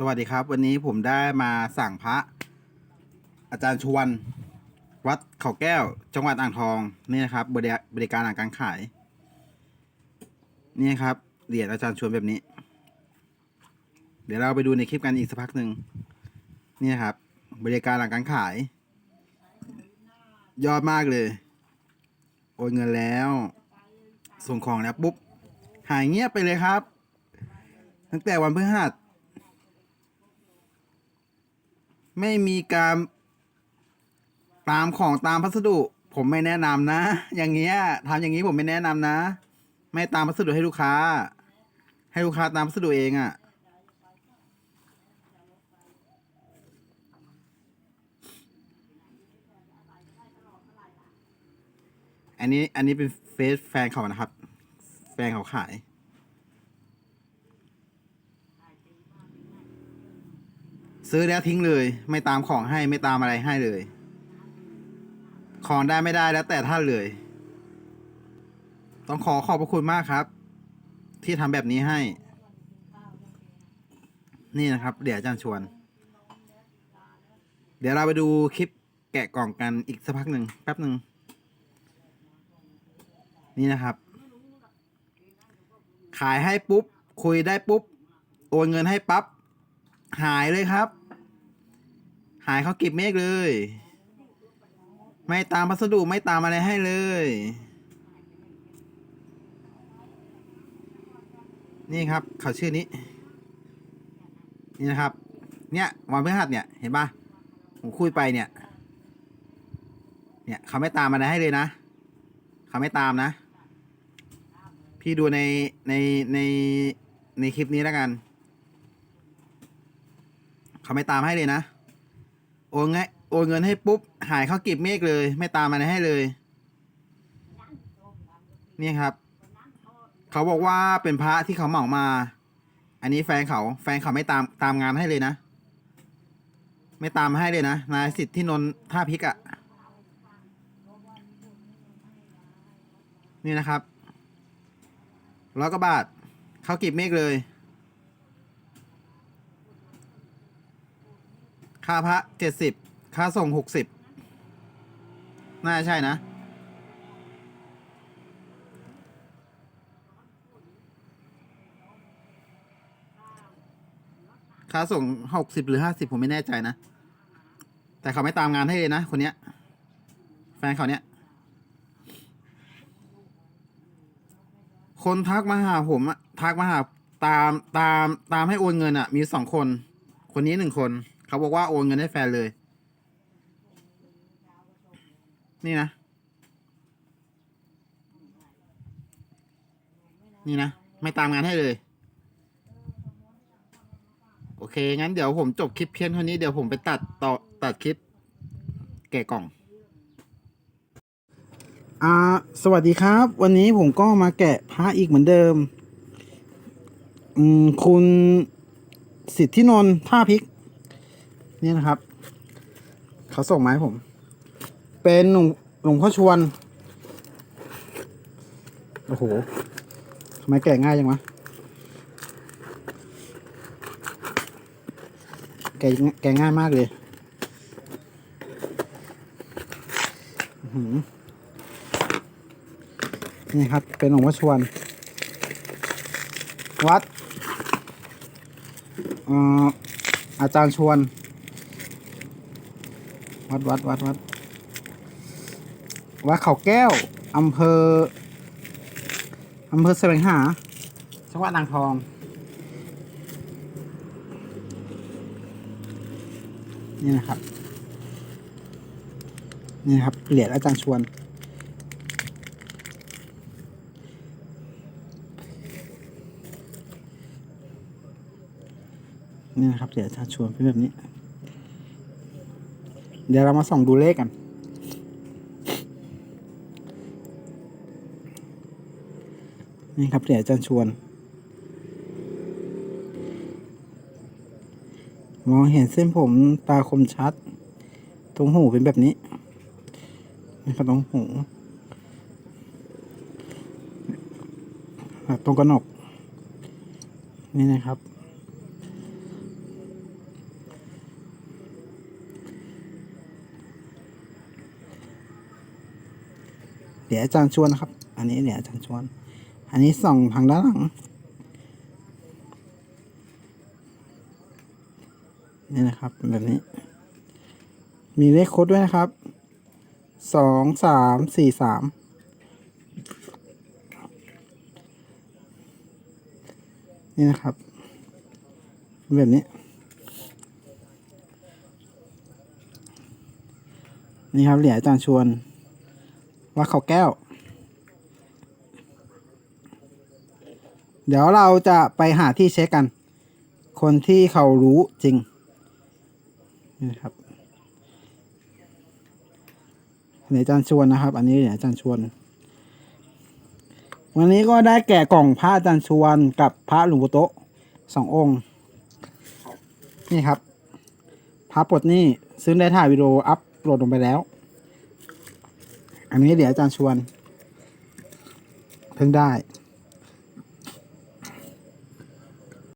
สวัสดีครับ วันนี้ผมได้มาสั่งพระ อาจารย์ชวน วัดเขาแก้ว จังหวัดอ่างทองนี่นะครับบริบริการหลังการขาย นี่ครับเหรียญอาจารย์ชวนแบบนี้ เดี๋ยวเราไปดูในคลิปกันอีกสักพักหนึ่งนี่ครับ บริการหลังการขาย ยอดมากเลย โอนเงินแล้ว ส่งของแล้วปุ๊บหายเงียบไปเลยครับ ตั้งแต่วันพฤหัส ไม่มีการตามของตามพัสดุ ผมไม่แนะนำนะ อย่างเงี้ยทำอย่างนี้ผมไม่แนะนำนะ ไม่ตามพัสดุให้ลูกค้า ให้ลูกค้าตามพัสดุเองอะ่ะอันนี้อันนี้เป็นเฟซแฟนเขานะครับ แฟนเขาขาย ซื้อแล้วทิ้งเลย ไม่ตามของให้ไม่ตามอะไรให้เลย ของได้ไม่ได้แล้วแต่ท่านเลย ต้องขอขอบพระคุณมากครับ ที่ทำแบบนี้ให้ นี่นะครับ เดี๋ยวอาจารย์ชวน เดี๋ยวเราไปดูคลิปแกะกล่องกันอีกสักพักหนึ่งแป๊บหนึ่งนี่นะครับ ขายให้ปุ๊บ คุยได้ปุ๊บ โอนเงินให้ปั๊บ หายเลยครับ หายเขาเก็บเมฆเลย ไม่ตามพัสดุไม่ตามอะไรให้เลย นี่ครับเขาชื่อนี้ นี่นะครับ เนี่ยวันพฤหัสเนี่ยเห็นปะผมคุยไปเนี่ย เนี่ยเขาไม่ตามอะไรให้เลยนะ เขาไม่ตามนะ พี่ดูในในในในคลิปนี้แล้วกัน เขาไม่ตามให้เลยนะ โอนไงโอนเงินให้ปุ๊บ หายเข้ากิบเมฆเลย ไม่ตามอะไรให้เลย นี่ครับ เขาบอกว่าเป็นพระที่เขาเหมามา อันนี้แฟนเขาแฟนเขาไม่ตามตามงานให้เลยนะ ไม่ตามให้เลยนะนายสิทธิ์ที่นนท่าพิกอะ่ะนี่นะครับร้อยกว่าบาท เขากิบเมฆเลย ค่าพระเจ็ดสิบค่าส่งหกสิบน่าใช่นะ ค่าส่งหกสิบหรือห้าสิบผมไม่แน่ใจนะ แต่เขาไม่ตามงานให้เลยนะ คนเนี้ย แฟนเขาเนี้ย คนทักมาหาผมอะทักมาหาตามตามตามให้โอนเงินอะมีสองคน คนนี้หนึ่งคน เขาบอกว่าโอนเงินให้แฟนเลย นี่นะ นี่นะ ไม่ตามงานให้เลย โอเค งั้นเดี๋ยวผมจบคลิปเพียงเท่านี้เดี๋ยวผมไปตัดต่อตัดคลิป แกะกล่อง อ่า สวัสดีครับ วันนี้ผมก็มาแกะพระอีกเหมือนเดิม อืม คุณสิทธินนท์ท่าพิก นี่นะครับ เขาส่งมาให้ผม เป็นหลวงหลวงพ่อชวน โอ้โหทำไมแกะง่ายจังวะแกะแกะง่ายมากเลยนี่ครับ เป็นหลวงพ่อชวน วัดอออาจารย์ชวน วัดวัดวัดวัดวัดเขาแก้วอำเภออำเภอแสวงหาจังหวัดอ่างทอง นี่นะครับ นี่นะครับเหรียญอาจารย์ชวน นี่นะครับเหรียญอาจารย์ชวนเป็นแบบนี้ เดี๋ยวเรามาส่องดูเลขกัน นี่ครับเหรียญอาจารย์ชวน มองเห็นเส้นผมตาคมชัด ตรงหูเป็นแบบนี้นี่ครับตรงหูตรงกระหนก นี่นะครับ เหรียญอาจารย์ชวนนะครับ อันนี้เหรียญอาจารย์ชวน อันนี้ส่องทางด้านหลังนี่นะครับแบบนี้ มีเลขโค้ดด้วยนะครับสองสามสี่สามนี่นะครับ แบบนี้ นี่ครับเหรียญอาจารย์ชวน วัดเขาแก้ว เดี๋ยวเราจะไปหาที่เช็คกัน คนที่เขารู้จริงนี่นะครับเหรียญอจารย์ชวนนะครับ อันนี้เหรียญอจารย์ชวน วันนี้ก็ได้แกะกล่องพระอาจารย์ชวนกับพระหลวงปู่โตสององค์ นี่ครับ พระปลดนี่ซึ่งได้ถ่ายวิดีโออัพโหลดลงไปแล้ว อันนี้เดี๋ยวอาจารย์ชวน เพิ่งได้